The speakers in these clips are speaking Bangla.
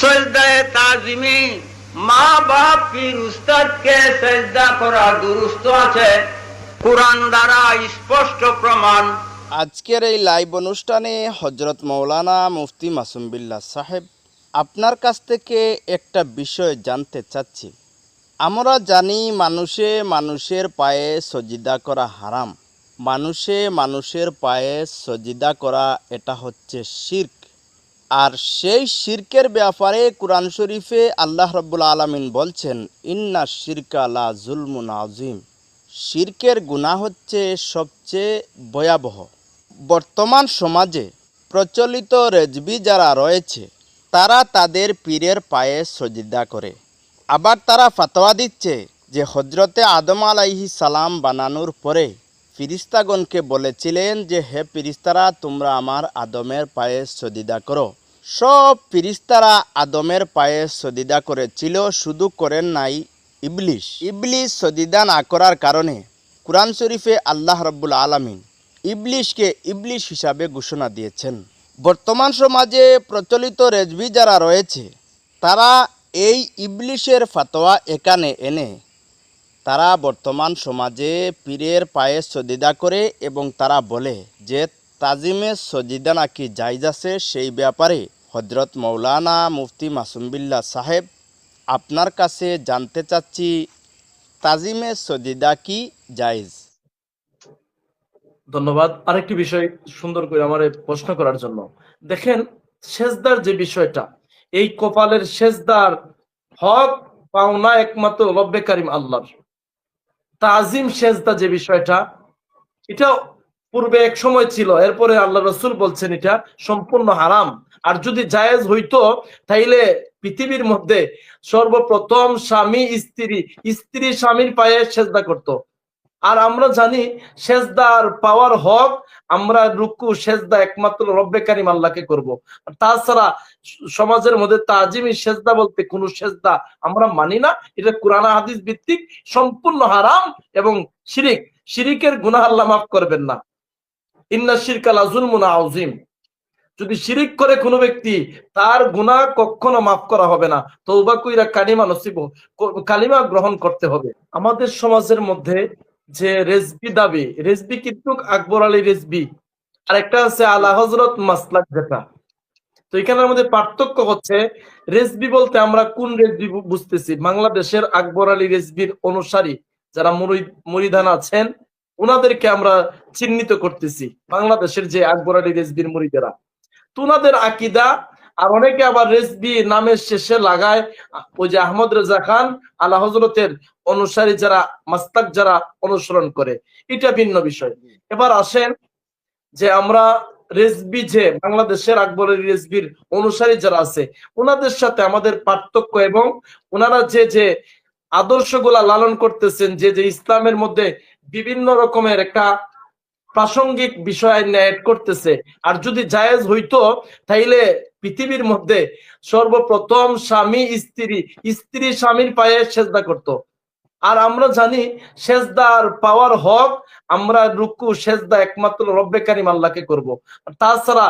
সজদায় তাজিমি, মা বাপ পীর উস্তাদকে সজদা করা দুরুস্ত আছে? কোরআন দ্বারা স্পষ্ট প্রমাণ। আজকের এই লাইভ অনুষ্ঠানে হজরত মৌলানা মুফতি মাসুম বিল্লাহ সাহেব আপনার কাছ থেকে একটা বিষয় জানতে চাচ্ছি। আমরা জানি মানুষে মানুষের পায়ে সজিদা করা হারাম। মানুষে মানুষের পায়ে সজিদা করা এটা হচ্ছে শির্ক। আর সেই শির্কের ব্যাপারে কোরআন শরীফে আল্লাহ রব্বুল আলমিন বলছেন, ইন্না শিরকা লা জুলমুন আজিম শির্কের গুণা হচ্ছে সবচেয়ে ভয়াবহ। বর্তমান সমাজে প্রচলিত রেজবি যারা রয়েছে, তারা তাদের পীরের পায়ে সজিদা করে। আবার তারা ফাতোয়া দিচ্ছে যে হজরতে আদম আলাইহি সালাম বানানোর পরে ফিরিস্তাগণকে বলেছিলেন যে, হে ফিরিস্তারা, তোমরা আমার আদমের পায়ে সদিদা করো। সব ফিরিস্তারা আদমের পায়ে সদিদা করেছিল, শুধু করেন নাই ইবলিশ। ইবলিশ সদিদা না করার কারণে কোরআন শরীফে আল্লাহ রব্বুল আলমিন ইবলিশকে ইবলিশ হিসাবে ঘোষণা দিয়েছেন। বর্তমান সমাজে প্রচলিত রেজবি যারা রয়েছে, তারা এই ইবলিশের ফাতোয়া এখানে এনে, তারা বর্তমান সমাজে পীরের পায়ে সজিদা করে এবং তারা বলে যে, তাজিমে সজিদা নাকি জায়জ আছে সেই ব্যাপারে হজরত মৌলানা মুফতি মাসুমবিল্লা সাহেব, আপনার কাছে জানতে চাচ্ছি, তাজিমে সজিদা কি জায়জ? ধন্যবাদ। আরেকটি বিষয় সুন্দর করে আমার প্রশ্ন করার জন্য। দেখেন, সেজদার যে বিষয়টা, এই কপালের সেজদার হক পাওনা একমাত্র রব্বে কারিম আল্লাহর। তাজিম সেজদা যে বিষয়টা, এটা পূর্বে এক সময় ছিল, এরপরে আল্লাহ রসুল বলছেন এটা সম্পূর্ণ হারাম। আর যদি জায়েজ হইতো, তাইলে পৃথিবীর মধ্যে সর্বপ্রথম স্বামী, স্ত্রী স্ত্রী স্বামীর পায়ে সেজদা করত। আর আমরা জানি সেজদার পাওয়ার হক, আমরা রুকু, সেজদা একমাত্র রব্বে কারিম আল্লাহকে করব। তাছাড়া সমাজের মধ্যে তাজিমি, সেজদা বলতে কোন সেজদা আমরা মানি না। এটা কোরআন হাদিস ভিত্তিক, সম্পূর্ণ হারাম এবং শিরিক। শিরিকের গুনাহ আল্লাহ মাফ করবেন না। ইন্না শিরকাল আজুলমুনা আউজিম যদি শিরিক করে কোনো ব্যক্তি, তার গুনাহ কখনো মাফ করা হবে না। তৌবা কইরা কালিমা নসিব কালিমা গ্রহণ করতে হবে। আমাদের সমাজের মধ্যে যে রেজবি দাবি, রেজবি কিন্তু আকবর আলী রেজবি। আর একটা আছে আলা হজরত মাসলাক যেটা তো এখানের মধ্যে পার্থক্য হচ্ছে, রেজবি বলতে আমরা কোন রেজবি বুঝতেছি? বাংলাদেশের আকবর আলী রেজবির অনুসারী যারা মুরিদান আছেন ওনাদেরকে আমরা চিহ্নিত করতেছি। বাংলাদেশের যে আকবর আলী রেজবির মুরিদেরা। তো ওনাদের আকিদা, আর অনেকে আবার রেজবি নামের শেষে লাগায়, ওই যে আহমদ রেজা খান, আলা হজরতের অনুসারী যারা, মাস্তাক যারা অনুসরণ করে। এটা ভিন্ন বিষয়। এবার আসেন যে আমরা রেজবি যে বাংলাদেশের আকবরের রেজবির অনুসারী যারা আছে, ওনাদের সাথে আমাদের পার্থক্য এবং ওনারা যে যে আদর্শগুলা লালন করতেছেন, যে যে ইসলামের মধ্যে বিভিন্ন রকমের একটা প্রাসঙ্গিক বিষয় অ্যাড করতেছে। আর যদি জায়েজ হইতো, তাইলে পৃথিবীর মধ্যে সর্বপ্রথম স্বামী, স্ত্রী স্ত্রী স্বামীর পায়ে সেজদা করত। আর আমরা জানি সেজদার পাওয়ার হক, আমরা রুকু, সেজদা একমাত্র রব্বে কারিম আল্লাহকে করব। তাছাড়া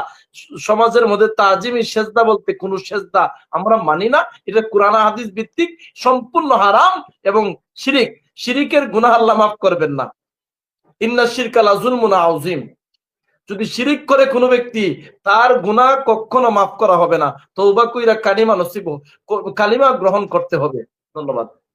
সমাজের মধ্যে তাজিমি, সেজদা বলতে কোন সেজদা আমরা মানি না। এটা কোরআন হাদিস ভিত্তিক, সম্পূর্ণ হারাম এবং শিরিক। শিরিকের গুনাহ আল্লাহ মাফ করবেন না। ইন্না শিরকাল আজুলমুনা আউজিম যদি শিরিক করে কোনো ব্যক্তি, তার গুনাহ কখনো মাফ করা হবে না। তৌবা কইরা কালিমা নসিব কালিমা গ্রহণ করতে হবে। ধন্যবাদ।